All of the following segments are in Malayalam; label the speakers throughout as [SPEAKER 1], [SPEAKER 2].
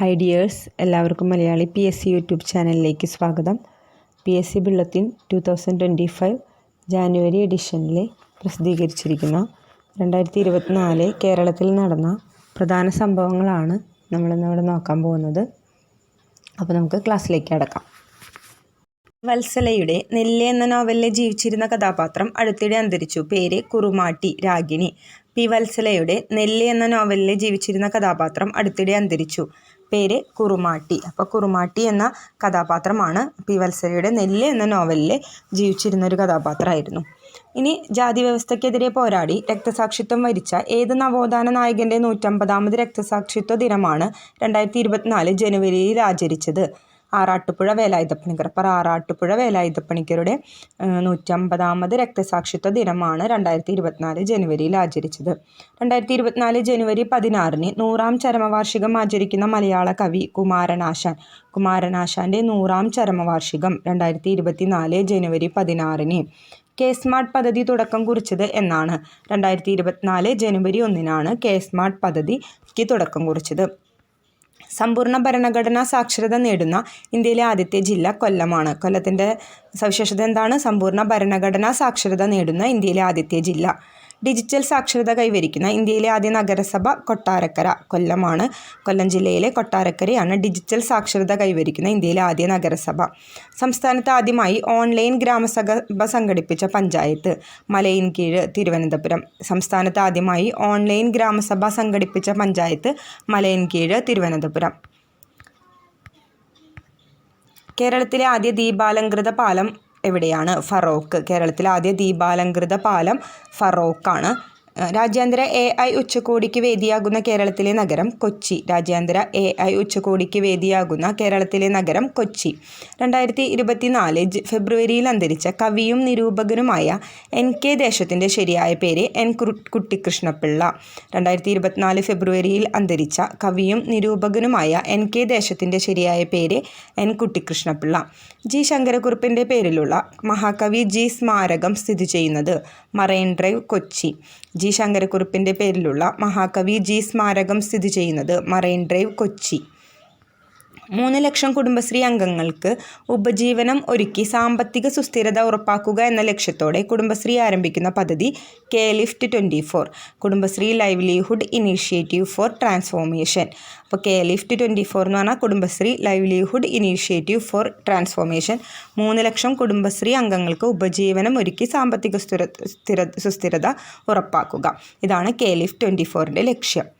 [SPEAKER 1] ഹായ് ഡിയേഴ്സ് എല്ലാവർക്കും Malayali P S C YouTube ചാനലിലേക്ക് സ്വാഗതം. P S C bulletin two thousand twenty five January എഡിഷനിൽ പ്രസിദ്ധീകരിച്ചിരിക്കുന്ന. രണ്ടായിരത്തി ഇരുപത്തിനാല് കേരളത്തിൽ നടന്ന പ്രധാന സംഭവങ്ങളാണ് നമ്മളിന്നിവിടെ നോക്കാൻ പോകുന്നത്. അപ്പോൾ നമുക്ക് ക്ലാസ്സിലേക്ക് അടക്കാം വത്സലയുടെ നെല്ല് എന്ന നോവലിലെ ജീവിച്ചിരുന്ന കഥാപാത്രം അടുത്തിടെ അന്തരിച്ചു. പേര് കുറുമാട്ടി രാഗിണി. പി വത്സലയുടെ നെല്ല് എന്ന നോവലിലെ ജീവിച്ചിരുന്ന കഥാപാത്രം അടുത്തിടെ അന്തരിച്ചു. പേര് കുറുമാട്ടി. അപ്പോൾ കുറുമാട്ടി എന്ന കഥാപാത്രമാണ് പി. വത്സരയുടെ നെല്ല് എന്ന നോവലിൽ ജീവിച്ചിരുന്ന ഒരു കഥാപാത്രമായിരുന്നു. ഇനി ജാതി വ്യവസ്ഥയ്ക്കെതിരെ പോരാടി രക്തസാക്ഷിത്വം വരിച്ച ഏത് നവോത്ഥാന നായകന്റെ നൂറ്റമ്പതാമത് രക്തസാക്ഷിത്വ ദിനമാണ് രണ്ടായിരത്തി ഇരുപത്തിനാല് ജനുവരിയിൽ ആചരിച്ചത്. ആറാട്ടുപുഴ വേലായുധപ്പണിക്കർ. അപ്പോൾ ആറാട്ടുപുഴ വേലായുധപ്പണിക്കരുടെ നൂറ്റമ്പതാമത് രക്തസാക്ഷിത്വ ദിനമാണ് രണ്ടായിരത്തി ഇരുപത്തിനാല് ജനുവരിയിൽ ആചരിച്ചത്. രണ്ടായിരത്തി ഇരുപത്തിനാല് ജനുവരി പതിനാറിന് നൂറാം ചരമവാർഷികം ആചരിക്കുന്ന മലയാള കവി കുമാരനാശാൻ. കുമാരനാശാന്റെ നൂറാം ചരമവാർഷികം രണ്ടായിരത്തി ഇരുപത്തിനാല് ജനുവരി പതിനാറിന്. കെ സ്മാർട്ട് പദ്ധതി തുടക്കം കുറിച്ചത് എന്നാണ്. രണ്ടായിരത്തി ഇരുപത്തിനാല് ജനുവരി ഒന്നിനാണ് കെ സ്മാർട്ട് പദ്ധതിക്ക് തുടക്കം കുറിച്ചത്. സമ്പൂർണ ഭരണഘടനാ സാക്ഷരത നേടുന്ന ഇന്ത്യയിലെ ആദ്യത്തെ ജില്ല കൊല്ലമാണ്. കൊല്ലത്തിന്റെ സവിശേഷത എന്താണ്? സമ്പൂർണ ഭരണഘടനാ സാക്ഷരത നേടുന്ന ഇന്ത്യയിലെ ആദ്യത്തെ ജില്ല. ഡിജിറ്റൽ സാക്ഷരത കൈവരിക്കുന്ന ഇന്ത്യയിലെ ആദ്യ നഗരസഭ കൊട്ടാരക്കര കൊല്ലമാണ്. കൊല്ലം ജില്ലയിലെ കൊട്ടാരക്കരയാണ് ഡിജിറ്റൽ സാക്ഷരത കൈവരിക്കുന്ന ഇന്ത്യയിലെ ആദ്യ നഗരസഭ. സംസ്ഥാനത്ത് ആദ്യമായി ഓൺലൈൻ ഗ്രാമസഭ സംഘടിപ്പിച്ച പഞ്ചായത്ത് മലയിൻകീഴ് തിരുവനന്തപുരം. സംസ്ഥാനത്ത് ആദ്യമായി ഓൺലൈൻ ഗ്രാമസഭ സംഘടിപ്പിച്ച പഞ്ചായത്ത് മലയിൻകീഴ് തിരുവനന്തപുരം. കേരളത്തിലെ ആദ്യ ദീപാലംകൃത പാലം എവിടെയാണ് ഫറോക്ക്? കേരളത്തിലെ ആദ്യ ദീപാലംകൃത പാലം ഫറോക്കാണ്. രാജ്യാന്തര എ ഐ ഉച്ചകോടിക്ക് വേദിയാകുന്ന കേരളത്തിലെ നഗരം കൊച്ചി. രാജ്യാന്തര എ ഐ ഉച്ചകോടിക്ക് വേദിയാകുന്ന കേരളത്തിലെ നഗരം കൊച്ചി. രണ്ടായിരത്തി ഇരുപത്തിനാല് ഫെബ്രുവരിയിൽ അന്തരിച്ച കവിയും നിരൂപകനുമായ എൻ കെ ദേശത്തിന്റെ ശരിയായ പേര് എൻ കുട്ടിക്കൃഷ്ണപിള്ള രണ്ടായിരത്തി ഇരുപത്തിനാല് ഫെബ്രുവരിയിൽ അന്തരിച്ച കവിയും നിരൂപകനുമായ എൻ കെ ദേശത്തിന്റെ ശരിയായ പേര് എൻ കുട്ടിക്കൃഷ്ണപിള്ള ജി ശങ്കരക്കുറുപ്പിന്റെ പേരിലുള്ള മഹാകവി ജി സ്മാരകം സ്ഥിതി ചെയ്യുന്നത് മറൈൻ ഡ്രൈവ് കൊച്ചി. ജി ശങ്കരക്കുറുപ്പിന്റെ പേരിലുള്ള മഹാകവി ജി സ്മാരകം സ്ഥിതി ചെയ്യുന്നത് മറൈൻ ഡ്രൈവ് കൊച്ചി. മൂന്ന് ലക്ഷം കുടുംബശ്രീ അംഗങ്ങൾക്ക് ഉപജീവനം ഒരുക്കി സാമ്പത്തിക സുസ്ഥിരത ഉറപ്പാക്കുക എന്ന ലക്ഷ്യത്തോടെ കുടുംബശ്രീ ആരംഭിക്കുന്ന പദ്ധതി K lift twenty four Kudumbashree livelihood initiative for transformation. അപ്പോൾ കെ ലിഫ്റ്റ് ട്വന്റി ഫോർ എന്ന് പറഞ്ഞാൽ Kudumbashree livelihood initiative for transformation. മൂന്ന് ലക്ഷം കുടുംബശ്രീ അംഗങ്ങൾക്ക് ഉപജീവനം ഒരുക്കി സാമ്പത്തിക സ്ഥിര സ്ഥിര സുസ്ഥിരത ഉറപ്പാക്കുക. ഇതാണ് കെ ലിഫ്റ്റ് ട്വന്റി ഫോറിന്റെ ലക്ഷ്യം.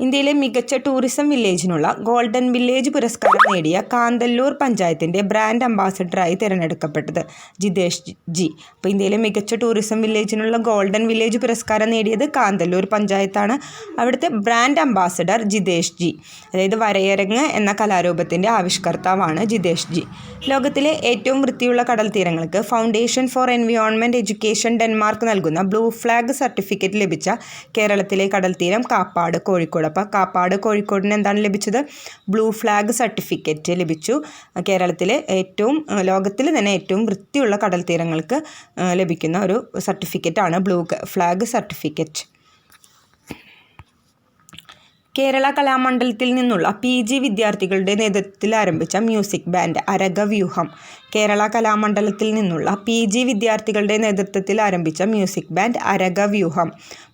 [SPEAKER 1] ഇന്ത്യയിലെ മികച്ച ടൂറിസം വില്ലേജിനുള്ള ഗോൾഡൻ വില്ലേജ് പുരസ്കാരം നേടിയ കാന്തല്ലൂർ പഞ്ചായത്തിന്റെ ബ്രാൻഡ് അംബാസഡറായി തിരഞ്ഞെടുക്കപ്പെട്ടത് ജിതേഷ് ജി. അപ്പോൾ ഇന്ത്യയിലെ മികച്ച ടൂറിസം വില്ലേജിനുള്ള ഗോൾഡൻ വില്ലേജ് പുരസ്കാരം നേടിയത് കാന്തല്ലൂർ പഞ്ചായത്താണ്. അവിടുത്തെ ബ്രാൻഡ് അംബാസഡർ ജിതേഷ് ജി. അതായത് വരയരങ്ങ് എന്ന കലാരൂപത്തിന്റെ ആവിഷ്കർത്താവാണ് ജിതേഷ് ജി. ലോകത്തിലെ ഏറ്റവും വൃത്തിയുള്ള കടൽ തീരങ്ങൾക്ക് foundation for environment education Denmark നൽകുന്ന ബ്ലൂ ഫ്ലാഗ് സർട്ടിഫിക്കറ്റ് ലഭിച്ച കേരളത്തിലെ കടൽത്തീരം തീരം കാപ്പാട് കോഴിക്കോട്. അപ്പോൾ കാപ്പാട് കോഴിക്കോടിന് എന്താണ് ലഭിച്ചത്? ബ്ലൂ ഫ്ലാഗ് സർട്ടിഫിക്കറ്റ് ലഭിച്ചു. കേരളത്തിലെ ഏറ്റവും ലോകത്തിൽ തന്നെ ഏറ്റവും വൃത്തിയുള്ള കടൽ തീരങ്ങൾക്ക് ലഭിക്കുന്ന ഒരു സർട്ടിഫിക്കറ്റാണ് ബ്ലൂ ഫ്ലാഗ് സർട്ടിഫിക്കറ്റ്. കേരള കലാമണ്ഡലത്തിൽ നിന്നുള്ള പി ജി വിദ്യാർത്ഥികളുടെ നേതൃത്വത്തിൽ ആരംഭിച്ച മ്യൂസിക് ബാൻഡ് അരകവ്യൂഹം. കേരള കലാമണ്ഡലത്തിൽ നിന്നുള്ള പി ജി വിദ്യാർത്ഥികളുടെ നേതൃത്വത്തിൽ ആരംഭിച്ച മ്യൂസിക് ബാൻഡ് അരകവ്യൂഹം.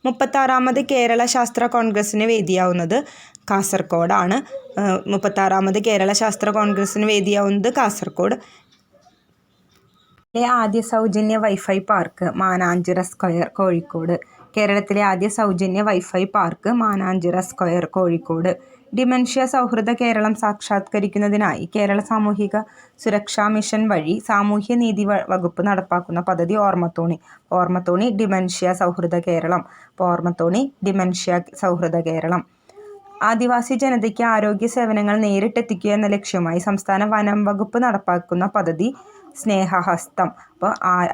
[SPEAKER 1] മുപ്പത്താറാമത് കേരള ശാസ്ത്ര കോൺഗ്രസ്സിന് വേദിയാവുന്നത് കാസർഗോഡാണ് മുപ്പത്താറാമത് കേരള ശാസ്ത്ര കോൺഗ്രസ്സിന് വേദിയാവുന്നത് കാസർഗോഡ് ആദ്യ സൗജന്യ wifi park Mananchira square Kozhikode. കേരളത്തിലെ ആദ്യ സൗജന്യ wifi park Mananchira square Kozhikode. Dementia സൗഹൃദ കേരളം സാക്ഷാത്കരിക്കുന്നതിനായി കേരള സാമൂഹിക സുരക്ഷാ മിഷൻ വഴി സാമൂഹ്യ നീതി വകുപ്പ് നടപ്പാക്കുന്ന പദ്ധതി ഓർമ്മത്തോണി. ഓർമ്മത്തോണി ഡിമെൻഷ്യ സൗഹൃദ കേരളം. ഓർമ്മത്തോണി ഡിമെൻഷ്യ സൗഹൃദ കേരളം. ആദിവാസി ജനതയ്ക്ക് ആരോഗ്യ സേവനങ്ങൾ നേരിട്ടെത്തിക്കുക എന്ന ലക്ഷ്യമായി സംസ്ഥാന വനം വകുപ്പ് നടപ്പാക്കുന്ന പദ്ധതി സ്നേഹഹസ്തം. അപ്പോൾ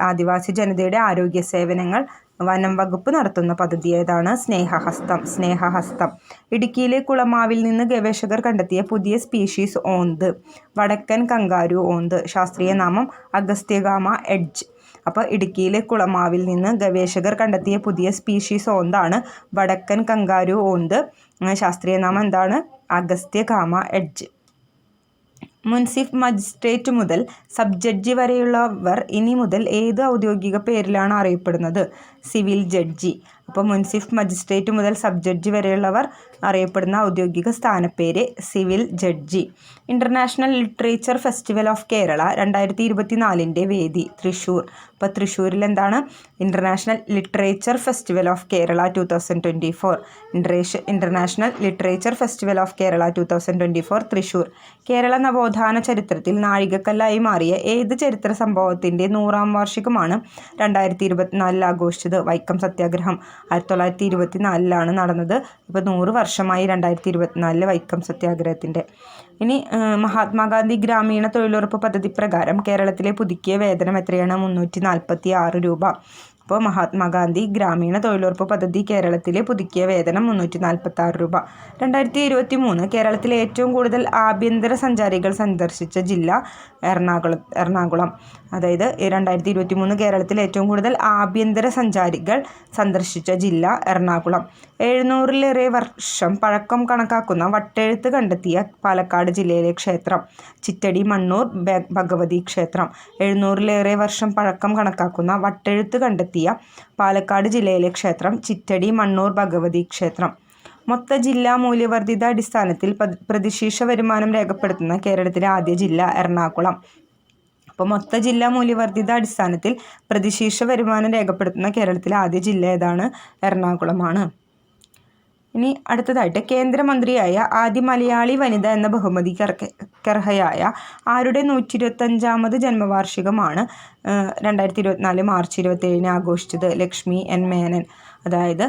[SPEAKER 1] ആദിവാസി ജനതയുടെ ആരോഗ്യ സേവനങ്ങൾ വനം വകുപ്പ് നടത്തുന്ന പദ്ധതി ഏതാണ്? സ്നേഹഹസ്തം. സ്നേഹഹസ്തം. ഇടുക്കിയിലെ കുളമാവിൽ നിന്ന് ഗവേഷകർ കണ്ടെത്തിയ പുതിയ സ്പീഷീസ് ഓന്ത്. വടക്കൻ കങ്കാരു ഓന്ത്. ശാസ്ത്രീയ നാമം അഗസ്ത്യഗാമ എഡ്ജ്. അപ്പോൾ ഇടുക്കിയിലെ കുളമാവിൽ നിന്ന് ഗവേഷകർ കണ്ടെത്തിയ പുതിയ സ്പീഷീസ് ഓന്താണ് വടക്കൻ കങ്കാരു ഓന്ത്. ശാസ്ത്രീയ നാമം എന്താണ്? അഗസ്ത്യകാമ എഡ്ജ്. മുൻസിഫ് മജിസ്ട്രേറ്റ് മുതൽ സബ് ജഡ്ജി വരെയുള്ളവർ ഇനി മുതൽ ഏത് ഔദ്യോഗിക പേരിലാണ് അറിയപ്പെടുന്നത്? Civil judge. അപ്പോൾ മുൻസിഫ് മജിസ്ട്രേറ്റ് മുതൽ സബ് ജഡ്ജി വരെയുള്ളവർ അറിയപ്പെടുന്ന ഔദ്യോഗിക സ്ഥാനപ്പേര് civil judge. International literature festival of Kerala രണ്ടായിരത്തി ഇരുപത്തിനാലിന്റെ വേദി തൃശ്ശൂർ അപ്പോൾ തൃശ്ശൂരിൽ എന്താണ് international literature festival of Kerala two thousand twenty four international literature festival of Kerala two thousand twenty four Thrissur. Kerala നവോത്ഥാന ചരിത്രത്തിൽ നാഴികക്കല്ലായി മാറിയ ഏത് ചരിത്ര സംഭവത്തിന്റെ നൂറാം വാർഷികമാണ് രണ്ടായിരത്തി ഇരുപത്തിനാലിൽ ആഘോഷിച്ചത്? വൈക്കം സത്യാഗ്രഹം. ആയിരത്തി തൊള്ളായിരത്തി ഇരുപത്തി നാലിലാണ് നടന്നത്. ഇപ്പോൾ നൂറ് വർഷമായി രണ്ടായിരത്തി ഇരുപത്തിനാലിൽ വൈക്കം സത്യാഗ്രഹത്തിന്റെ ഇനി മഹാത്മാഗാന്ധി ഗ്രാമീണ തൊഴിലുറപ്പ് പദ്ധതി പ്രകാരം കേരളത്തിലെ പുതുക്കിയ വേതനം എത്രയാണ്? മുന്നൂറ്റി നാൽപ്പത്തി ആറ് രൂപ. അപ്പോൾ മഹാത്മാഗാന്ധി ഗ്രാമീണ തൊഴിലുറപ്പ് പദ്ധതി കേരളത്തിലെ പുതുക്കിയ വേതനം മുന്നൂറ്റി നാൽപ്പത്തി ആറ് രൂപ. രണ്ടായിരത്തി ഇരുപത്തി മൂന്ന് കേരളത്തിലെ ഏറ്റവും കൂടുതൽ ആഭ്യന്തര സഞ്ചാരികൾ സന്ദർശിച്ച ജില്ല എറണാകുളം എറണാകുളം. അതായത് രണ്ടായിരത്തി ഇരുപത്തി മൂന്ന് കേരളത്തിലെ ഏറ്റവും കൂടുതൽ ആഭ്യന്തര സഞ്ചാരികൾ സന്ദർശിച്ച ജില്ല എറണാകുളം. എഴുന്നൂറിലേറെ വർഷം പഴക്കം കണക്കാക്കുന്ന വട്ടെഴുത്ത് കണ്ടെത്തിയ പാലക്കാട് ജില്ലയിലെ ക്ഷേത്രം ചിറ്റടി മണ്ണൂർ ഭഗവതി ക്ഷേത്രം. എഴുന്നൂറിലേറെ വർഷം പഴക്കം കണക്കാക്കുന്ന വട്ടെഴുത്ത് കണ്ടെത്തിയ പാലക്കാട് ജില്ലയിലെ ക്ഷേത്രം ചിറ്റടി മണ്ണൂർ ഭഗവതി ക്ഷേത്രം. മൊത്ത ജില്ലാ മൂല്യവർദ്ധിത അടിസ്ഥാനത്തിൽ പ്രതിശീർഷ വരുമാനം രേഖപ്പെടുത്തുന്ന കേരളത്തിലെ ആദ്യ ജില്ല എറണാകുളം. അപ്പോൾ മൊത്ത ജില്ലാ മൂല്യവർദ്ധിത അടിസ്ഥാനത്തിൽ പ്രതിശീർഷ വരുമാനം രേഖപ്പെടുത്തുന്ന കേരളത്തിലെ ആദ്യ ജില്ല ഏതാണ്? എറണാകുളമാണ്. ഇനി അടുത്തതായിട്ട് കേന്ദ്രമന്ത്രിയായ ആദ്യ മലയാളി വനിത എന്ന ബഹുമതിക്കർഹയായ ആരുടെ നൂറ്റി ഇരുപത്തഞ്ചാമത് ജന്മവാർഷികമാണ് രണ്ടായിരത്തി ഇരുപത്തിനാല് മാർച്ച് ഇരുപത്തേഴിന് ആഘോഷിച്ചത് ലക്ഷ്മി എൻ മേനൻ. അതായത്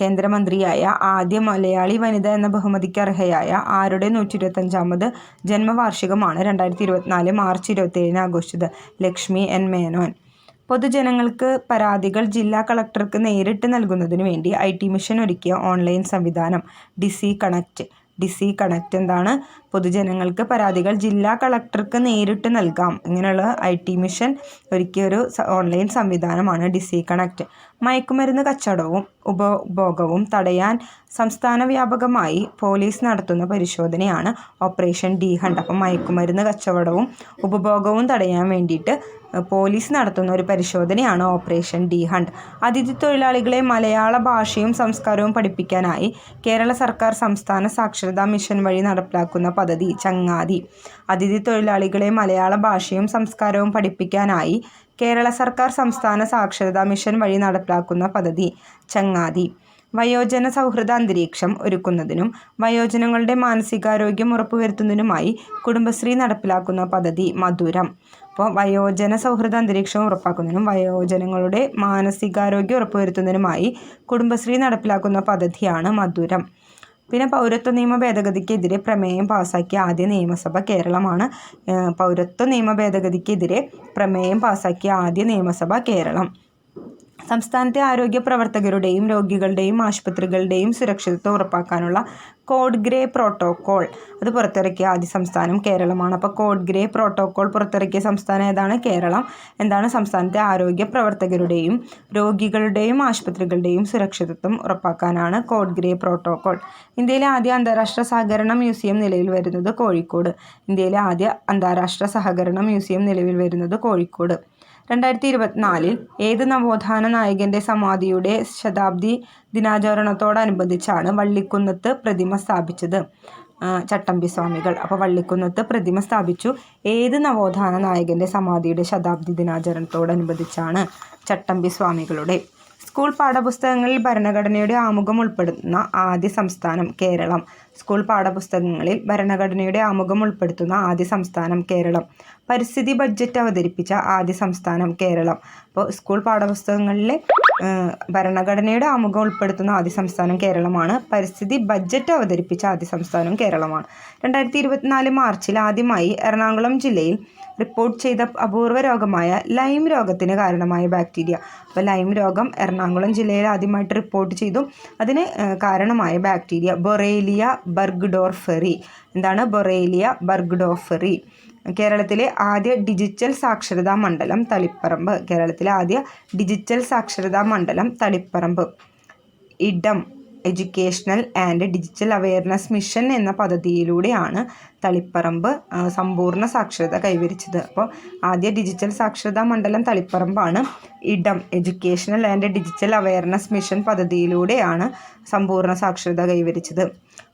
[SPEAKER 1] കേന്ദ്രമന്ത്രിയായ ആദ്യ മലയാളി വനിത എന്ന ബഹുമതിക്ക് അർഹയായ ആരുടെ നൂറ്റി ഇരുപത്തഞ്ചാമത് ജന്മവാർഷികമാണ് രണ്ടായിരത്തി ഇരുപത്തിനാല് മാർച്ച് ഇരുപത്തേഴിന് ആഘോഷിച്ചത് ലക്ഷ്മി എൻ മേനോൻ. പൊതുജനങ്ങൾക്ക് പരാതികൾ ജില്ലാ കളക്ടർക്ക് നേരിട്ട് നൽകുന്നതിനു വേണ്ടി ഐ ടി മിഷൻ ഒരുക്കിയ ഓൺലൈൻ സംവിധാനം ഡിസി കണക്റ്റ് ഡിസി കണക്റ്റ് എന്താണ്? പൊതുജനങ്ങൾക്ക് പരാതികൾ ജില്ലാ കളക്ടർക്ക് നേരിട്ട് നൽകാം. ഇങ്ങനെയുള്ള ഐ ടി മിഷൻ ഒരുക്കിയൊരു ഓൺലൈൻ സംവിധാനമാണ് ഡിസി കണക്റ്റ് മയക്കുമരുന്ന് കച്ചവടവും ഉപഭോഗവും തടയാൻ സംസ്ഥാന വ്യാപകമായി പോലീസ് നടത്തുന്ന പരിശോധനയാണ് ഓപ്പറേഷൻ ഡി ഹണ്ട്. അപ്പം മയക്കുമരുന്ന് കച്ചവടവും ഉപഭോഗവും തടയാൻ വേണ്ടിയിട്ട് പോലീസ് നടത്തുന്ന ഒരു പരിശോധനയാണ് ഓപ്പറേഷൻ ഡി ഹണ്ട്. അതിഥി തൊഴിലാളികളെ മലയാള ഭാഷയും സംസ്കാരവും പഠിപ്പിക്കാനായി കേരള സർക്കാർ സംസ്ഥാന സാക്ഷരതാ മിഷൻ വഴി നടപ്പിലാക്കുന്ന പദ്ധതി ചങ്ങാതി. അതിഥി തൊഴിലാളികളെ മലയാള ഭാഷയും സംസ്കാരവും പഠിപ്പിക്കാനായി കേരള സർക്കാർ സംസ്ഥാന സാക്ഷരതാ മിഷൻ വഴി നടപ്പിലാക്കുന്ന പദ്ധതി ചങ്ങാതി. വയോജന സൗഹൃദ അന്തരീക്ഷം ഒരുക്കുന്നതിനും വയോജനങ്ങളുടെ മാനസികാരോഗ്യം ഉറപ്പുവരുത്തുന്നതിനുമായി കുടുംബശ്രീ നടപ്പിലാക്കുന്ന പദ്ധതി മധുരം. അപ്പോൾ വയോജന സൗഹൃദ അന്തരീക്ഷം ഉറപ്പാക്കുന്നതിനും വയോജനങ്ങളുടെ മാനസികാരോഗ്യം ഉറപ്പുവരുത്തുന്നതിനുമായി കുടുംബശ്രീ നടപ്പിലാക്കുന്ന പദ്ധതിയാണ് മധുരം. പിന്നെ പൗരത്വ നിയമ ഭേദഗതിക്കെതിരെ പ്രമേയം പാസാക്കിയ ആദ്യ നിയമസഭ കേരളമാണ്. പൗരത്വ നിയമ ഭേദഗതിക്കെതിരെ പ്രമേയം പാസാക്കിയ ആദ്യ നിയമസഭ കേരളം. സംസ്ഥാനത്തെ ആരോഗ്യ പ്രവർത്തകരുടെയും രോഗികളുടെയും ആശുപത്രികളുടെയും സുരക്ഷിതത്വം ഉറപ്പാക്കാനുള്ള കോഡ് ഗ്രേ പ്രോട്ടോകോൾ അത് പുറത്തിറക്കിയ ആദ്യ സംസ്ഥാനം കേരളമാണ്. അപ്പോൾ കോഡ് ഗ്രേ പ്രോട്ടോകോൾ പുറത്തിറക്കിയ സംസ്ഥാനം ഏതാണ്? കേരളം. എന്താണ് സംസ്ഥാനത്തെ ആരോഗ്യ പ്രവർത്തകരുടെയും രോഗികളുടെയും ആശുപത്രികളുടെയും സുരക്ഷിതത്വം ഉറപ്പാക്കാനാണ് കോഡ് ഗ്രേ പ്രോട്ടോകോൾ. ഇന്ത്യയിലെ ആദ്യ അന്താരാഷ്ട്ര സഹകരണ മ്യൂസിയം നിലവിൽ വരുന്നത് കോഴിക്കോട്. ഇന്ത്യയിലെ ആദ്യ അന്താരാഷ്ട്ര സഹകരണ മ്യൂസിയം നിലവിൽ വരുന്നത് കോഴിക്കോട്. രണ്ടായിരത്തി ഇരുപത്തിനാലിൽ ഏത് നവോത്ഥാന നായകന്റെ സമാധിയുടെ ശതാബ്ദി ദിനാചരണത്തോടനുബന്ധിച്ചാണ് വള്ളിക്കുന്നത്ത് പ്രതിമ സ്ഥാപിച്ചത്? ചട്ടമ്പി സ്വാമികൾ. അപ്പോൾ വള്ളിക്കുന്നത്ത് പ്രതിമ സ്ഥാപിച്ചു. ഏത് നവോത്ഥാന നായകന്റെ സമാധിയുടെ ശതാബ്ദി ദിനാചരണത്തോടനുബന്ധിച്ചാണ് ചട്ടമ്പി സ്വാമികളുടെ സ്കൂൾ പാഠപുസ്തകങ്ങളിൽ ഭരണഘടനയുടെ ആമുഖം ഉൾപ്പെടുന്ന ആദ്യ സംസ്ഥാനം കേരളം. സ്കൂൾ പാഠപുസ്തകങ്ങളിൽ ഭരണഘടനയുടെ ആമുഖം ഉൾപ്പെടുത്തുന്ന ആദ്യ സംസ്ഥാനം കേരളം. പരിസ്ഥിതി ബഡ്ജറ്റ് അവതരിപ്പിച്ച ആദ്യ സംസ്ഥാനം കേരളം. അപ്പോൾ സ്കൂൾ പാഠപുസ്തകങ്ങളിലെ ഭരണഘടനയുടെ ആമുഖം ഉൾപ്പെടുത്തുന്ന ആദ്യ സംസ്ഥാനം കേരളമാണ്. പരിസ്ഥിതി ബജറ്റ് അവതരിപ്പിച്ച ആദ്യ സംസ്ഥാനം കേരളമാണ്. രണ്ടായിരത്തി ഇരുപത്തിനാല് മാർച്ചിൽ ആദ്യമായി എറണാകുളം ജില്ലയിൽ റിപ്പോർട്ട് ചെയ്ത അപൂർവ രോഗമായ ലൈം രോഗത്തിന് കാരണമായ ബാക്ടീരിയ. അപ്പോൾ ലൈം രോഗം എറണാകുളം ജില്ലയിൽ ആദ്യമായിട്ട് റിപ്പോർട്ട് ചെയ്തു. അതിന് കാരണമായ ബാക്ടീരിയ ബൊറേലിയ ബർഗ്ഡോർഫെറി. എന്താണ്? ബൊറേലിയ ബർഗ്ഡോഫെറി കേരളത്തിലെ ആദ്യ ഡിജിറ്റൽ സാക്ഷരതാ മണ്ഡലം തളിപ്പറമ്പ്. കേരളത്തിലെ ആദ്യ ഡിജിറ്റൽ സാക്ഷരതാ മണ്ഡലം Taliparamba. Edam educational and digital awareness mission എന്ന പദ്ധതിയിലൂടെയാണ് തളിപ്പറമ്പ് സമ്പൂർണ സാക്ഷരത കൈവരിച്ചത്. അപ്പോൾ ആദ്യ ഡിജിറ്റൽ സാക്ഷരതാ മണ്ഡലം തളിപ്പറമ്പാണ് Edam. Educational and digital awareness mission പദ്ധതിയിലൂടെയാണ് സമ്പൂർണ സാക്ഷരത കൈവരിച്ചത്.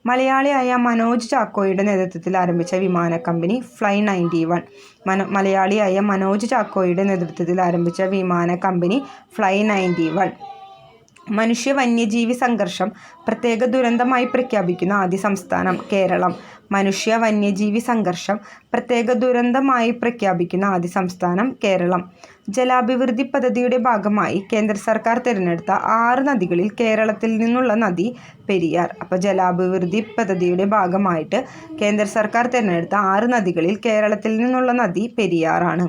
[SPEAKER 1] മലയാളിയായ മനോജ് ചാക്കോയുടെ നേതൃത്വത്തിൽ ആരംഭിച്ച വിമാന കമ്പനി ഫ്ലൈ നയന്റി വൺ മന മലയാളിയായ മനോജ് ചാക്കോയുടെ നേതൃത്വത്തിൽ ആരംഭിച്ച വിമാന കമ്പനി ഫ്ലൈ നയന്റി വൺ മനുഷ്യ വന്യജീവി സംഘർഷം പ്രത്യേക ദുരന്തമായി പ്രഖ്യാപിക്കുന്ന ആദ്യ സംസ്ഥാനം കേരളം. മനുഷ്യ വന്യജീവി സംഘർഷം പ്രത്യേക ദുരന്തമായി പ്രഖ്യാപിക്കുന്ന ആദ്യ സംസ്ഥാനം കേരളം. ജലാഭിവൃദ്ധി പദ്ധതിയുടെ ഭാഗമായി കേന്ദ്ര സർക്കാർ തിരഞ്ഞെടുത്ത ആറ് നദികളിൽ കേരളത്തിൽ നിന്നുള്ള നദി പെരിയാർ. അപ്പോൾ ജലാഭിവൃദ്ധി പദ്ധതിയുടെ ഭാഗമായിട്ട് കേന്ദ്ര സർക്കാർ തിരഞ്ഞെടുത്ത ആറ് നദികളിൽ കേരളത്തിൽ നിന്നുള്ള നദി പെരിയാറാണ്.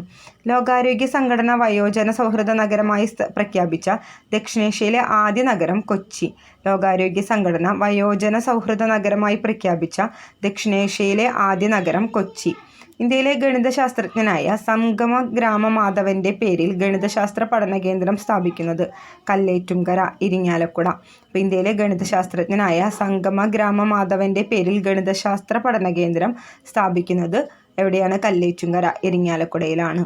[SPEAKER 1] ലോകാരോഗ്യ സംഘടന വയോജന സൗഹൃദ നഗരമായി പ്രഖ്യാപിച്ച ദക്ഷിണേഷ്യയിലെ ആദ്യ നഗരം കൊച്ചി. ലോകാരോഗ്യ സംഘടന വയോജന സൗഹൃദ നഗരമായി പ്രഖ്യാപിച്ച ദക്ഷിണേഷ്യയിലെ ആദ്യ നഗരം കൊച്ചി. ഇന്ത്യയിലെ ഗണിതശാസ്ത്രജ്ഞനായ സംഗമ ഗ്രാമ മാധവന്റെ പേരിൽ ഗണിതശാസ്ത്ര പഠന കേന്ദ്രം സ്ഥാപിക്കുന്നത് കല്ലേറ്റുംകര ഇരിങ്ങാലക്കുട. അപ്പോൾ ഇന്ത്യയിലെ ഗണിതശാസ്ത്രജ്ഞനായ സംഗമ ഗ്രാമ മാധവന്റെ പേരിൽ ഗണിതശാസ്ത്ര പഠന കേന്ദ്രം സ്ഥാപിക്കുന്നത് എവിടെയാണ്? കല്ലേറ്റുംകര ഇരിങ്ങാലക്കുടയിലാണ്.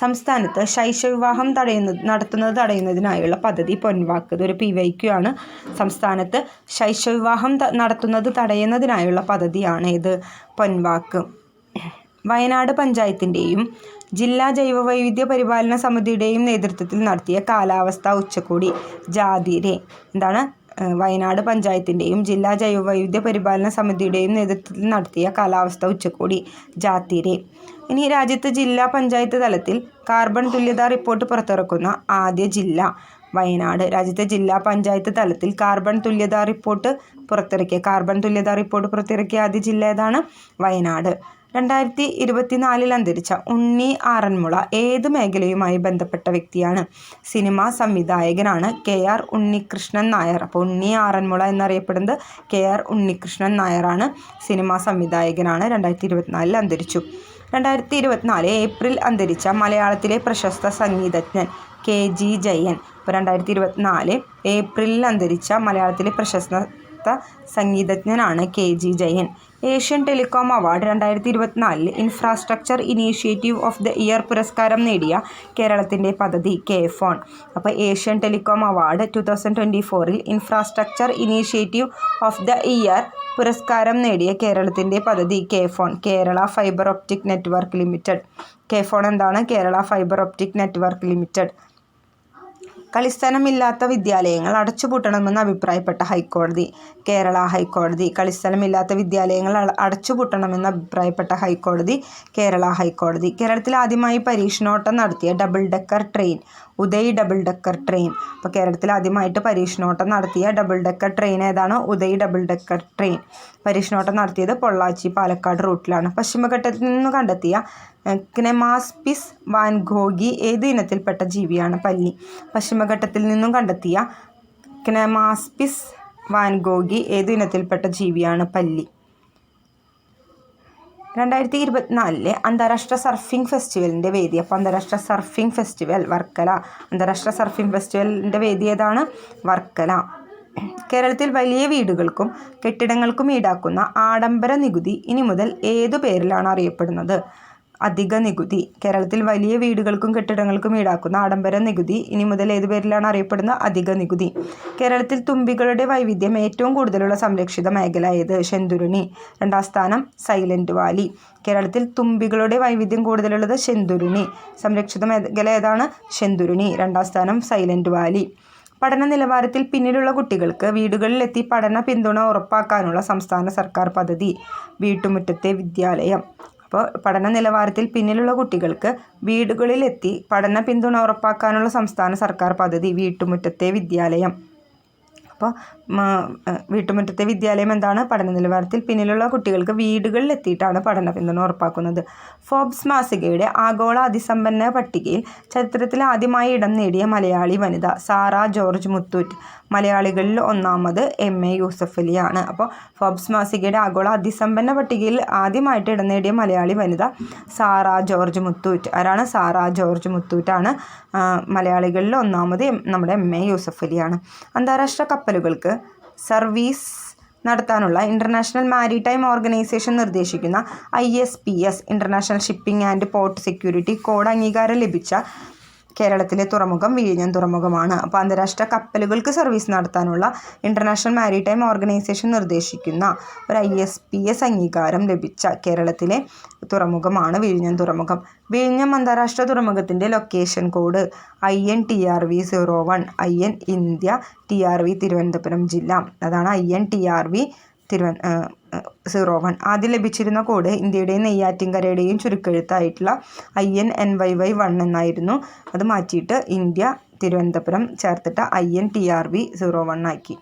[SPEAKER 1] സംസ്ഥാനത്ത് ശൈശവിവാഹം തടയുന്ന നടത്തുന്നത് തടയുന്നതിനായുള്ള പദ്ധതി പൊൻവാക്ക് ഒരു പി വൈ ക്യു ആണ്. സംസ്ഥാനത്ത് ശൈശവിവാഹം നടത്തുന്നത് തടയുന്നതിനായുള്ള പദ്ധതിയാണ് ഇത്. പൊൻവാക്ക്. വയനാട് പഞ്ചായത്തിന്റെയും ജില്ലാ ജൈവവൈവിധ്യ പരിപാലന സമിതിയുടെയും നേതൃത്വത്തിൽ നടത്തിയ കാലാവസ്ഥാ ഉച്ചകോടി. ജാതിരെ എന്താണ്? വയനാട് പഞ്ചായത്തിന്റെയും ജില്ലാ ജൈവവൈവിധ്യ പരിപാലന സമിതിയുടെയും നേതൃത്വത്തിൽ നടത്തിയ കാലാവസ്ഥാ ഉച്ചകോടി. ജാതിരെ ഇനി രാജ്യത്ത് ജില്ലാ പഞ്ചായത്ത് തലത്തിൽ കാർബൺ തുല്യതാ റിപ്പോർട്ട് പുറത്തിറക്കുന്ന ആദ്യ ജില്ല വയനാട്. രാജ്യത്തെ ജില്ലാ പഞ്ചായത്ത് തലത്തിൽ കാർബൺ തുല്യതാ റിപ്പോർട്ട് പുറത്തിറക്കിയ കാർബൺ തുല്യതാ റിപ്പോർട്ട് പുറത്തിറക്കിയ ആദ്യ ജില്ല ഏതാണ്? വയനാട്. രണ്ടായിരത്തി ഇരുപത്തിനാലിൽ അന്തരിച്ച ഉണ്ണി ആറന്മുള ഏത് മേഖലയുമായി ബന്ധപ്പെട്ട വ്യക്തിയാണ്? സിനിമാ സംവിധായകനാണ് കെ ആർ ഉണ്ണികൃഷ്ണൻ നായർ. അപ്പോൾ ഉണ്ണി ആറന്മുള എന്നറിയപ്പെടുന്നത് കെ ആർ ഉണ്ണികൃഷ്ണൻ നായറാണ്. സിനിമാ സംവിധായകനാണ്. രണ്ടായിരത്തി ഇരുപത്തിനാലിൽ അന്തരിച്ചു. രണ്ടായിരത്തി ഇരുപത്തിനാല് ഏപ്രിൽ അന്തരിച്ച മലയാളത്തിലെ പ്രശസ്ത സംഗീതജ്ഞൻ കെ ജി ജയൻ. ഇപ്പോൾ രണ്ടായിരത്തി ഇരുപത്തിനാല് ഏപ്രിലിൽ അന്തരിച്ച മലയാളത്തിലെ പ്രശസ്ത സംഗീതജ്ഞനാണ് K G Jayan. Asian telecom award രണ്ടായിരത്തി ഇരുപത്തിനാലിൽ infrastructure initiative of the year പുരസ്കാരം നേടിയ കേരളത്തിന്റെ പദ്ധതി കെ ഫോൺ അപ്പോൾ Asian telecom award two thousand twenty ഫോറിൽ infrastructure initiative of the year പുരസ്കാരം നേടിയ കേരളത്തിന്റെ പദ്ധതി K phone Kerala fibre optic network limited. K phone എന്താണ്? Kerala fibre optic network limited. കളിസ്ഥലമില്ലാത്ത വിദ്യാലയങ്ങൾ അടച്ചുപൂട്ടണമെന്ന് അഭിപ്രായപ്പെട്ട ഹൈക്കോടതി. കേരള ഹൈക്കോടതി കളിസ്ഥലമില്ലാത്ത വിദ്യാലയങ്ങൾ അട- അടച്ചുപൂട്ടണമെന്ന് അഭിപ്രായപ്പെട്ട ഹൈക്കോടതി കേരള ഹൈക്കോടതി. കേരളത്തിൽ ആദ്യമായി പരീക്ഷണോട്ടം നടത്തിയ double decker train Uday double decker train. അപ്പോൾ കേരളത്തിൽ ആദ്യമായിട്ട് പരീക്ഷണോട്ടം നടത്തിയ ഡബിൾ ഡെക്കർ ട്രെയിൻ ഏതാണ്? Uday double decker train. പരീക്ഷണോട്ടം നടത്തിയത് പൊള്ളാച്ചി പാലക്കാട് റൂട്ടിലാണ്. പശ്ചിമഘട്ടത്തിൽ നിന്ന് കണ്ടെത്തിയ ക്നെമാസ്പിസ് വാൻഗോഗി ഏത് ഇനത്തിൽപ്പെട്ട ജീവിയാണ് പല്ലി? പശ്ചിമഘട്ടത്തിൽ നിന്നും കണ്ടെത്തിയ ക്നെമാസ്പിസ് വാൻഗോഗി ഏത് ഇനത്തിൽപ്പെട്ട ജീവിയാണ് പല്ലി? രണ്ടായിരത്തി ഇരുപത്തിനാലിലെ അന്താരാഷ്ട്ര സർഫിംഗ് ഫെസ്റ്റിവലിന്റെ വേദി. അപ്പോൾ അന്താരാഷ്ട്ര സർഫിംഗ് ഫെസ്റ്റിവൽ വർക്കല. അന്താരാഷ്ട്ര സർഫിംഗ് ഫെസ്റ്റിവലിന്റെ വേദി ഏതാണ്? വർക്കല. കേരളത്തിൽ വലിയ വീടുകൾക്കും കെട്ടിടങ്ങൾക്കും ഈടാക്കുന്ന ആഡംബര നികുതി ഇനി മുതൽ ഏതു പേരിലാണ് അറിയപ്പെടുന്നത്? അധിക നികുതി. കേരളത്തിൽ വലിയ വീടുകൾക്കും കെട്ടിടങ്ങൾക്കും ഈടാക്കുന്ന ആഡംബര നികുതി ഇനി മുതൽ ഏത് പേരിലാണ് അറിയപ്പെടുന്ന അധിക നികുതി? കേരളത്തിൽ തുമ്പികളുടെ വൈവിധ്യം ഏറ്റവും കൂടുതലുള്ള സംരക്ഷിത മേഖല ഏത് ശെന്തുരുണി രണ്ടാം സ്ഥാനം സൈലന്റ് വാലി. കേരളത്തിൽ തുമ്പികളുടെ വൈവിധ്യം കൂടുതലുള്ളത് ശെന്തുരുണി സംരക്ഷിത മേഖല ഏതാണ്? ശെന്തുരുണി രണ്ടാം സ്ഥാനം സൈലന്റ് വാലി. പഠന നിലവാരത്തിൽ പിന്നിലുള്ള കുട്ടികൾക്ക് വീടുകളിലെത്തി പഠന പിന്തുണ ഉറപ്പാക്കാനുള്ള സംസ്ഥാന സർക്കാർ പദ്ധതി. വീട്ടുമുറ്റത്തെ വിദ്യാലയം. അപ്പോൾ പഠന നിലവാരത്തിൽ പിന്നിലുള്ള കുട്ടികൾക്ക് വീടുകളിലെത്തി പഠന പിന്തുണ ഉറപ്പാക്കാനുള്ള സംസ്ഥാന സർക്കാർ പദ്ധതി വീട്ടുമുറ്റത്തെ വിദ്യാലയം. അപ്പോൾ വീട്ടുമുറ്റത്തെ വിദ്യാലയം എന്താണ്? പഠന നിലവാരത്തിൽ പിന്നിലുള്ള കുട്ടികൾക്ക് വീടുകളിൽ എത്തിയിട്ടാണ് പഠന പിന്തുണ ഉറപ്പാക്കുന്നത്. ഫോബ്സ് മാസികയുടെ ആഗോള അതിസമ്പന്ന പട്ടികയിൽ ചരിത്രത്തിൽ ആദ്യമായി ഇടം നേടിയ മലയാളി വനിത സാറ ജോർജ് മുത്തൂറ്റ്. മലയാളികളിൽ ഒന്നാമത് എം എ യൂസഫലിയാണ് അപ്പോൾ ഫോബ്സ് മാസികയുടെ ആഗോള അതിസമ്പന്ന പട്ടികയിൽ ആദ്യമായിട്ട് ഇടം നേടിയ മലയാളി വനിത സാറ ജോർജ് മുത്തൂറ്റ്. ആരാണ് സാറ ജോർജ് മുത്തൂറ്റാണ്? മലയാളികളിൽ ഒന്നാമത് നമ്മുടെ എം എ യൂസഫലിയാണ് അന്താരാഷ്ട്ര കപ്പലുകൾക്ക് സർവീസ് നടത്താനുള്ള ഇന്റർനാഷണൽ മാരിടൈം ഓർഗനൈസേഷൻ നിർദ്ദേശിക്കുന്ന I S P S international shipping and port security code അംഗീകാരം ലഭിച്ച കേരളത്തിലെ തുറമുഖം വിഴിഞ്ഞം തുറമുഖമാണ്. അപ്പോൾ അന്താരാഷ്ട്ര കപ്പലുകൾക്ക് സർവീസ് നടത്താനുള്ള ഇന്റർനാഷണൽ മാരിടൈം ഓർഗനൈസേഷൻ നിർദ്ദേശിക്കുന്ന ഒരു ഐ എസ് പി എസ് അംഗീകാരം ലഭിച്ച കേരളത്തിലെ തുറമുഖമാണ് വിഴിഞ്ഞം തുറമുഖം. വിഴിഞ്ഞം അന്താരാഷ്ട്ര തുറമുഖത്തിന്റെ location code I N T R V zero one I N India T R V Thiruvananthapuram ജില്ല. അതാണ് I N T R V തിരുവ സീറോ വൺ. ആദ്യം ലഭിച്ചിരുന്ന കോഡ് ഇന്ത്യയുടെയും നെയ്യാറ്റിൻകരയുടെയും ചുരുക്കെഴുത്തായിട്ടുള്ള I N N Y Y one എന്നായിരുന്നു. അത് മാറ്റിയിട്ട് ഇന്ത്യ തിരുവനന്തപുരം ചേർത്തിട്ട് I N T R V zero one ആക്കി.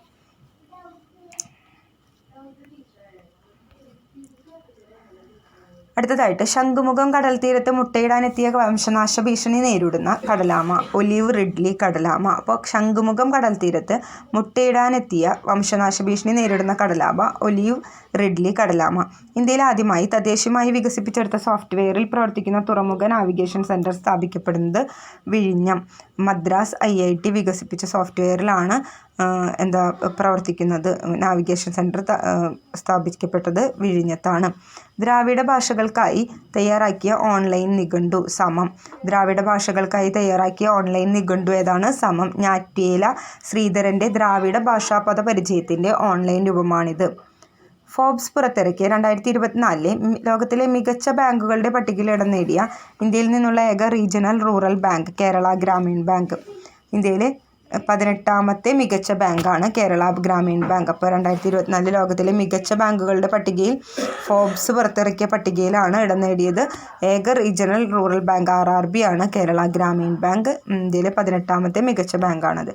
[SPEAKER 1] അടുത്തതായിട്ട് ശംഖുമുഖം കടൽ തീരത്ത് മുട്ടയിടാനെത്തിയ വംശനാശ ഭീഷണി നേരിടുന്ന കടലാമ ഒലിവ് റിഡ്ലി കടലാമ. അപ്പോൾ ശംഖുമുഖം കടൽ തീരത്ത് മുട്ടയിടാനെത്തിയ വംശനാശ ഭീഷണി നേരിടുന്ന കടലാമ ഒലിവ് റിഡ്ലി കടലാമ. ഇന്ത്യയിൽ ആദ്യമായി തദ്ദേശീയമായി വികസിപ്പിച്ചെടുത്ത സോഫ്റ്റ്വെയറിൽ പ്രവർത്തിക്കുന്ന തുറമുഖ നാവിഗേഷൻ സെന്റർ സ്ഥാപിക്കപ്പെടുന്നത് വിഴിഞ്ഞം. മദ്രാസ് ഐ ഐ ടി വികസിപ്പിച്ച സോഫ്റ്റ്വെയറിലാണ് എന്താ പ്രവർത്തിക്കുന്നത്. Navigation centre സ്ഥാപിക്കപ്പെട്ടത് വിഴിഞ്ഞത്താണ്. ദ്രാവിഡ ഭാഷകൾക്കായി തയ്യാറാക്കിയ ഓൺലൈൻ നിഘണ്ടു സമം. ദ്രാവിഡ ഭാഷകൾക്കായി തയ്യാറാക്കിയ ഓൺലൈൻ നിഘണ്ടു ഏതാണ്? സമം. ഞാറ്റ്യേല ശ്രീധരന്റെ ദ്രാവിഡ ഭാഷാപദ പരിചയത്തിന്റെ ഓൺലൈൻ രൂപമാണിത്. ഫോബ്സ് പുറത്തിറക്കിയ രണ്ടായിരത്തി ഇരുപത്തിനാലിലെ ലോകത്തിലെ മികച്ച ബാങ്കുകളുടെ പട്ടികയിൽ ഇടം നേടിയ ഇന്ത്യയിൽ നിന്നുള്ള ഏക regional rural bank Kerala Gramin bank. ഇന്ത്യയിലെ പതിനെട്ടാമത്തെ മികച്ച ബാങ്കാണ് കേരള ഗ്രാമീൺ ബാങ്ക്. അപ്പോൾ രണ്ടായിരത്തി ഇരുപത്തിനാലിൽ ലോകത്തിലെ മികച്ച ബാങ്കുകളുടെ പട്ടികയിൽ ഫോബ്സ് പുറത്തിറക്കിയ പട്ടികയിലാണ് ഇടം നേടിയത്. ഏക regional rural bank R R B ആണ് കേരള ഗ്രാമീൺ ബാങ്ക് ഇന്ത്യയിലെ പതിനെട്ടാമത്തെ മികച്ച ബാങ്കാണത്.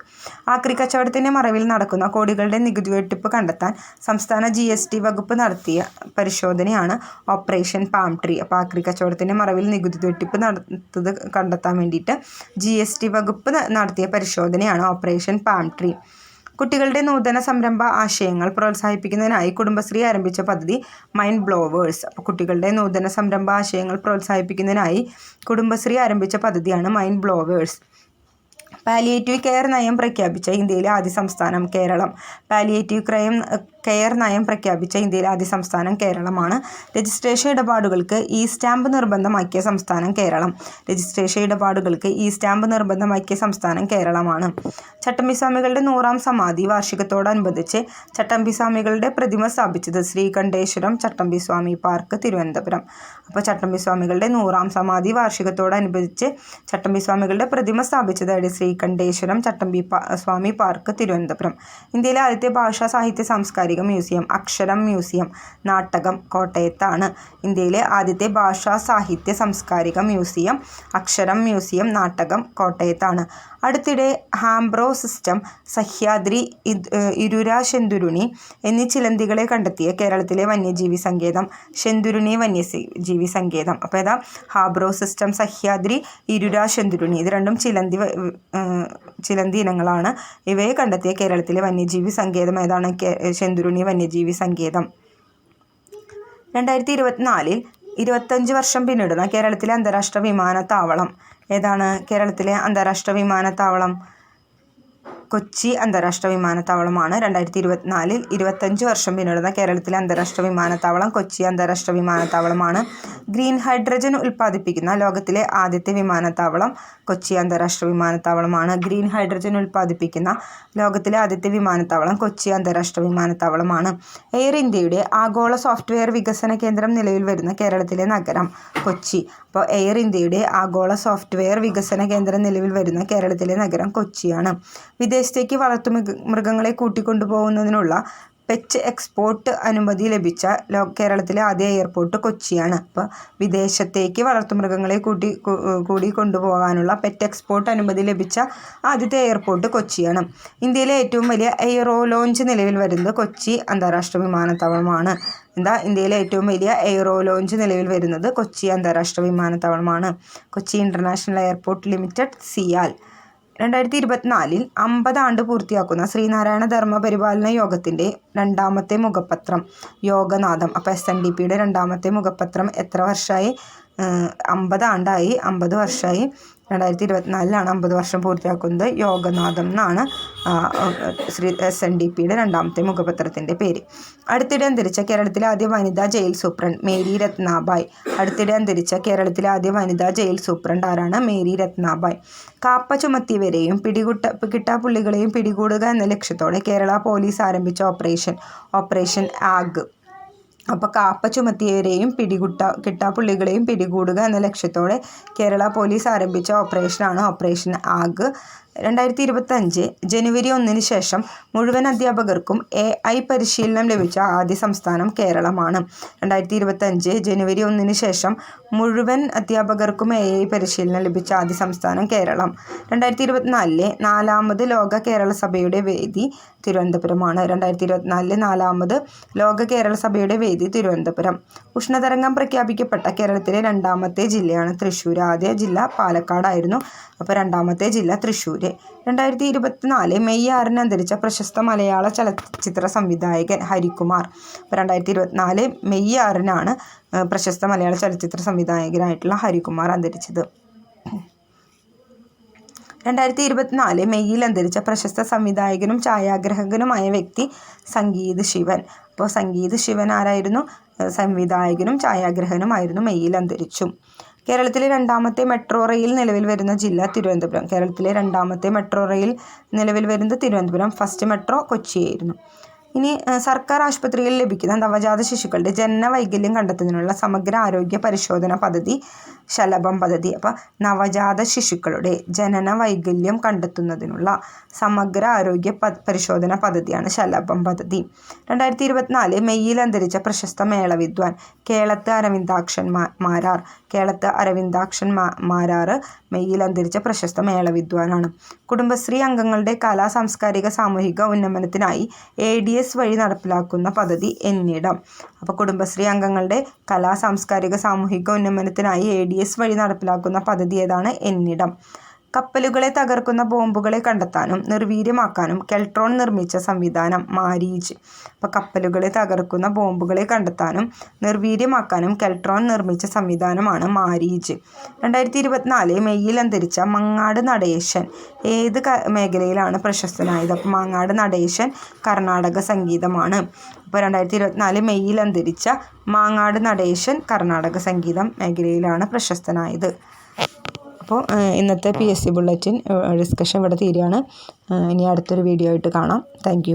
[SPEAKER 1] ആക്രി കച്ചവടത്തിന്റെ മറവിൽ നടക്കുന്ന കോടികളുടെ നികുതി വെട്ടിപ്പ് കണ്ടെത്താൻ സംസ്ഥാന ജി എസ് ടി വകുപ്പ് നടത്തിയ പരിശോധനയാണ് ഓപ്പറേഷൻ പാം ട്രീ. അപ്പോൾ ആക്രി കച്ചവടത്തിന്റെ മറവിൽ നികുതി വെട്ടിപ്പ് നടത്തത് കണ്ടെത്താൻ വേണ്ടിയിട്ട് ജി എസ് ടി വകുപ്പ് നടത്തിയ പരിശോധനയാണ് ഓപ്പറേഷൻ പാം ട്രീ. കുട്ടികളുടെ നൂതന സംരംഭ ആശയങ്ങൾ പ്രോത്സാഹിപ്പിക്കുന്നതിനായി കുടുംബശ്രീ ആരംഭിച്ച പദ്ധതി മൈൻഡ് ബ്ലോവേഴ്സ്. അപ്പോൾ കുട്ടികളുടെ നൂതന സംരംഭ ആശയങ്ങൾ പ്രോത്സാഹിപ്പിക്കുന്നതിനായി കുടുംബശ്രീ ആരംഭിച്ച പദ്ധതിയാണ് മൈൻഡ് ബ്ലോവേഴ്സ്. പാലിയേറ്റീവ് കെയർ നയം പ്രഖ്യാപിച്ച ഇന്ത്യയിലെ ആദ്യ സംസ്ഥാനം കേരളം. പാലിയേറ്റീവ് ക്രയം കെയർ നയം പ്രഖ്യാപിച്ച ഇന്ത്യയിലെ ആദ്യ സംസ്ഥാനം കേരളമാണ്. രജിസ്ട്രേഷൻ ഇടപാടുകൾക്ക് ഇ സ്റ്റാമ്പ് നിർബന്ധമാക്കിയ സംസ്ഥാനം കേരളം. രജിസ്ട്രേഷൻ ഇടപാടുകൾക്ക് ഇ സ്റ്റാമ്പ് നിർബന്ധമാക്കിയ സംസ്ഥാനം കേരളമാണ്. ചട്ടമ്പിസ്വാമികളുടെ നൂറാം സമാധി വാർഷികത്തോടനുബന്ധിച്ച് ചട്ടമ്പിസ്വാമികളുടെ പ്രതിമ സ്ഥാപിച്ചത് ശ്രീകണ്ഠേശ്വരം ചട്ടമ്പിസ്വാമി പാർക്ക് തിരുവനന്തപുരം. അപ്പോൾ ചട്ടമ്പിസ്വാമികളുടെ നൂറാം സമാധി വാർഷികത്തോടനുബന്ധിച്ച് ചട്ടമ്പിസ്വാമികളുടെ പ്രതിമ സ്ഥാപിച്ചതായിട്ട് എവിടെ? ശ്രീകണ്ഠേശ്വരം ചട്ടമ്പി സ്വാമി പാർക്ക് തിരുവനന്തപുരം. ഇന്ത്യയിലെ ആദ്യത്തെ ഭാഷാ സാഹിത്യ സാംസ്കാരിക മ്യൂസിയം അക്ഷരം മ്യൂസിയം നാട്ടകം കോട്ടയത്താണ്. ഇന്ത്യയിലെ ആദ്യത്തെ ഭാഷാ സാഹിത്യ സാംസ്കാരിക മ്യൂസിയം അക്ഷരം മ്യൂസിയം നാട്ടകം കോട്ടയത്താണ്. അടുത്തിടെ ഹാംബ്രോ സിസ്റ്റം സഹ്യാദ്രി ഇത് ഇരുര ശെന്തുരുണി എന്നീ ചിലന്തികളെ കണ്ടെത്തിയ കേരളത്തിലെ വന്യജീവി സങ്കേതം ശെന്തുരുണി വന്യജീവി സങ്കേതം. അപ്പോൾ ഏതാ ഹാബ്രോ സിസ്റ്റം സഹ്യാദ്രി ഇരുര ശെന്തുരുണി ഇത് രണ്ടും ചിലന്തി ചിലന്തി ഇനങ്ങളാണ്. ഇവയെ കണ്ടെത്തിയ കേരളത്തിലെ വന്യജീവി സങ്കേതം ഏതാണ്? ശെന്തുരുണി വന്യജീവി സങ്കേതം. രണ്ടായിരത്തി ഇരുപത്തിനാലിൽ ഇരുപത്തഞ്ച് വർഷം പിന്നിടുന്ന കേരളത്തിലെ അന്താരാഷ്ട്ര വിമാനത്താവളം. ഏതാണ് കേരളത്തിലെ അന്താരാഷ്ട്ര വിമാനത്താവളം? കൊച്ചി അന്താരാഷ്ട്ര വിമാനത്താവളമാണ്. രണ്ടായിരത്തി ഇരുപത്തിനാലിൽ ഇരുപത്തഞ്ച് വർഷം പിന്നിടുന്ന കേരളത്തിലെ അന്താരാഷ്ട്ര വിമാനത്താവളം കൊച്ചി അന്താരാഷ്ട്ര വിമാനത്താവളമാണ്. ഗ്രീൻ ഹൈഡ്രജൻ ഉൽപ്പാദിപ്പിക്കുന്ന ലോകത്തിലെ ആദ്യത്തെ വിമാനത്താവളം കൊച്ചി അന്താരാഷ്ട്ര വിമാനത്താവളമാണ്. ഗ്രീൻ ഹൈഡ്രജൻ ഉൽപ്പാദിപ്പിക്കുന്ന ലോകത്തിലെ ആദ്യത്തെ വിമാനത്താവളം കൊച്ചി അന്താരാഷ്ട്ര വിമാനത്താവളമാണ്. എയർ ഇന്ത്യയുടെ ആഗോള സോഫ്റ്റ്വെയർ വികസന കേന്ദ്രം നിലവിൽ വരുന്ന കേരളത്തിലെ നഗരം കൊച്ചി. അപ്പോൾ എയർ ഇന്ത്യയുടെ ആഗോള സോഫ്റ്റ്വെയർ വികസന കേന്ദ്രം നിലവിൽ വരുന്ന കേരളത്തിലെ നഗരം കൊച്ചിയാണ്. വിദേശത്തേക്ക് വളർത്തു മൃഗ- മൃഗങ്ങളെ കൂട്ടിക്കൊണ്ടുപോകുന്നതിനുള്ള പെറ്റ് എക്സ്പോർട്ട് അനുമതി ലഭിച്ച കേരളത്തിലെ ആദ്യ എയർപോർട്ട് കൊച്ചിയാണ്. അപ്പോൾ വിദേശത്തേക്ക് വളർത്തുമൃഗങ്ങളെ കൂട്ടി കൂടി കൊണ്ടുപോകാനുള്ള പെറ്റ് എക്സ്പോർട്ട് അനുമതി ലഭിച്ച ആദ്യത്തെ എയർപോർട്ട് കൊച്ചിയാണ്. ഇന്ത്യയിലെ ഏറ്റവും വലിയ എയറോ ലോഞ്ച് നിലവിൽ വരുന്നത് കൊച്ചി അന്താരാഷ്ട്ര വിമാനത്താവളമാണ്. എന്താ? ഇന്ത്യയിലെ ഏറ്റവും വലിയ എയറോ ലോഞ്ച് നിലവിൽ വരുന്നത് കൊച്ചി അന്താരാഷ്ട്ര വിമാനത്താവളമാണ്. Kochi international airport limited CIAL. രണ്ടായിരത്തി ഇരുപത്തിനാലിൽ അമ്പത് ആണ്ട് പൂർത്തിയാക്കുന്ന ശ്രീനാരായണ ധർമ്മ പരിപാലന യോഗത്തിന്റെ രണ്ടാമത്തെ മുഖപത്രം യോഗനാഥം. അപ്പോൾ എസ് എൻ ഡി പിയുടെ രണ്ടാമത്തെ മുഖപത്രം എത്ര വർഷമായി അമ്പത് ആണ്ടായി അമ്പത് വർഷമായി രണ്ടായിരത്തി ഇരുപത്തിനാലിലാണ് അമ്പത് വർഷം പൂർത്തിയാക്കുന്നത് യോഗനാഥം എന്നാണ് ശ്രീ എസ് എൻ ഡി പിയുടെ രണ്ടാമത്തെ മുഖപത്രത്തിന്റെ പേര്. അടുത്തിടെ അന്തരിച്ച കേരളത്തിലെ ആദ്യ വനിതാ ജയിൽ സൂപ്രണ്ട് മേരി രത്നാബായ്. അടുത്തിടെ അന്തരിച്ച കേരളത്തിലെ ആദ്യ വനിതാ ജയിൽ സൂപ്രണ്ട് ആരാണ്? മേരി രത്നാബായ്. കാപ്പ ചുമത്തിയവരെയും പിടികുട്ട കിട്ടാപ്പുള്ളികളെയും പിടികൂടുക എന്ന ലക്ഷ്യത്തോടെ കേരള പോലീസ് ആരംഭിച്ച ഓപ്പറേഷൻ ഓപ്പറേഷൻ ആഗ്. അപ്പോൾ കാപ്പ ചുമത്തിയവരെയും പിടികുട്ട കിട്ടാപ്പുള്ളികളെയും പിടികൂടുക എന്ന ലക്ഷ്യത്തോടെ കേരള പോലീസ് ആരംഭിച്ച ഓപ്പറേഷനാണ് ഓപ്പറേഷൻ ആഗ്. രണ്ടായിരത്തി ഇരുപത്തഞ്ച് ജനുവരി ഒന്നിന് ശേഷം മുഴുവൻ അധ്യാപകർക്കും എ ഐ പരിശീലനം ലഭിച്ച ആദ്യ സംസ്ഥാനം കേരളമാണ്. രണ്ടായിരത്തി ഇരുപത്തഞ്ച് ജനുവരി ഒന്നിന് ശേഷം മുഴുവൻ അധ്യാപകർക്കും എ ഐ പരിശീലനം ലഭിച്ച ആദ്യ സംസ്ഥാനം കേരളം. രണ്ടായിരത്തി ഇരുപത്തിനാലിലെ നാലാമത് ലോക കേരള സഭയുടെ വേദി തിരുവനന്തപുരമാണ്. രണ്ടായിരത്തി ഇരുപത്തിനാലിലെ നാലാമത് ലോക കേരള സഭയുടെ വേദി തിരുവനന്തപുരം. ഉഷ്ണതരംഗം പ്രഖ്യാപിക്കപ്പെട്ട കേരളത്തിലെ രണ്ടാമത്തെ ജില്ലയാണ് തൃശ്ശൂർ ആദ്യ ജില്ല പാലക്കാടായിരുന്നു. അപ്പോൾ രണ്ടാമത്തെ ജില്ല തൃശ്ശൂർ രണ്ടായിരത്തി ഇരുപത്തിനാല് മെയ് ആറിന് അന്തരിച്ച പ്രശസ്ത മലയാള ചലച്ചിത്ര സംവിധായകൻ ഹരികുമാർ. അപ്പോൾ രണ്ടായിരത്തി ഇരുപത്തിനാല് മെയ് ആറിനാണ് പ്രശസ്ത മലയാള ചലച്ചിത്ര സംവിധായകനായിട്ടുള്ള ഹരികുമാർ അന്തരിച്ചത്. രണ്ടായിരത്തി ഇരുപത്തിനാല് മെയ്യിൽ അന്തരിച്ച പ്രശസ്ത സംവിധായകനും ഛായാഗ്രഹകനുമായ വ്യക്തി സംഗീത് ശിവൻ. അപ്പോൾ സംഗീത് ശിവൻ ആരായിരുന്നു? സംവിധായകനും ഛായാഗ്രഹകനുമായിരുന്നു മെയ്യിൽ അന്തരിച്ചു. കേരളത്തിലെ രണ്ടാമത്തെ മെട്രോ റെയിൽ നിലവിൽ വരുന്ന ജില്ല തിരുവനന്തപുരം. കേരളത്തിലെ രണ്ടാമത്തെ മെട്രോ റെയിൽ നിലവിൽ വരുന്നത് തിരുവനന്തപുരം. First metro കൊച്ചിയായിരുന്നു. ഇനി സർക്കാർ ആശുപത്രിയിൽ ലഭിക്കുന്ന നവജാത ശിശുക്കളുടെ ജനന വൈകല്യം കണ്ടെത്തുന്നതിനുള്ള സമഗ്ര ആരോഗ്യ പരിശോധന പദ്ധതി ശലഭം പദ്ധതി. അപ്പോൾ നവജാത ശിശുക്കളുടെ ജനന വൈകല്യം കണ്ടെത്തുന്നതിനുള്ള സമഗ്ര ആരോഗ്യ പരിശോധന പദ്ധതിയാണ് ശലഭം പദ്ധതി. രണ്ടായിരത്തി ഇരുപത്തിനാല് മെയ്യിൽ അന്തരിച്ച പ്രശസ്ത മേളവിദ്വാൻ കേളത്ത് അരവിന്ദാക്ഷൻ മാരാർ. കേളത്ത് അരവിന്ദാക്ഷൻ മാ- മാരാറ് മെയ്യിൽ അന്തരിച്ച പ്രശസ്ത മേളവിദ്വാനാണ് കുടുംബശ്രീ അംഗങ്ങളുടെ കലാ സാംസ്കാരിക സാമൂഹിക ഉന്നമനത്തിനായി എ ഡി എസ് വഴി നടപ്പിലാക്കുന്ന പദ്ധതി എന്നിടം. അപ്പോൾ കുടുംബശ്രീ അംഗങ്ങളുടെ കലാ സാംസ്കാരിക സാമൂഹിക ഉന്നമനത്തിനായി എ ഡി എസ് വഴി നടപ്പിലാക്കുന്ന പദ്ധതി ഏതാണ്? എന്നിടം. കപ്പലുകളെ തകർക്കുന്ന ബോംബുകളെ കണ്ടെത്താനും നിർവീര്യമാക്കാനും കെൽട്രോൺ നിർമ്മിച്ച സംവിധാനം മാരീജ്. അപ്പോൾ കപ്പലുകളെ തകർക്കുന്ന ബോംബുകളെ കണ്ടെത്താനും നിർവീര്യമാക്കാനും കെൽട്രോൺ നിർമ്മിച്ച സംവിധാനമാണ് മാരീജ്. രണ്ടായിരത്തി ഇരുപത്തിനാല് മെയ്യിൽ അന്തരിച്ച മങ്ങാട് നടേശൻ ഏത് മേഖലയിലാണ് പ്രശസ്തനായത്? അപ്പോൾ മങ്ങാട് നടേശൻ കർണാടക സംഗീതമാണ്. അപ്പോൾ രണ്ടായിരത്തി ഇരുപത്തിനാല് മെയ്യിൽ അന്തരിച്ച മാങ്ങാട് നടേശൻ കർണാടക സംഗീതം മേഖലയിലാണ് പ്രശസ്തനായത്. അപ്പോൾ ഇന്നത്തെ P S C bulletin discussion ഇവിടെ തീരുകയാണ്. ഇനി അടുത്തൊരു വീഡിയോ ആയിട്ട് കാണാം. താങ്ക്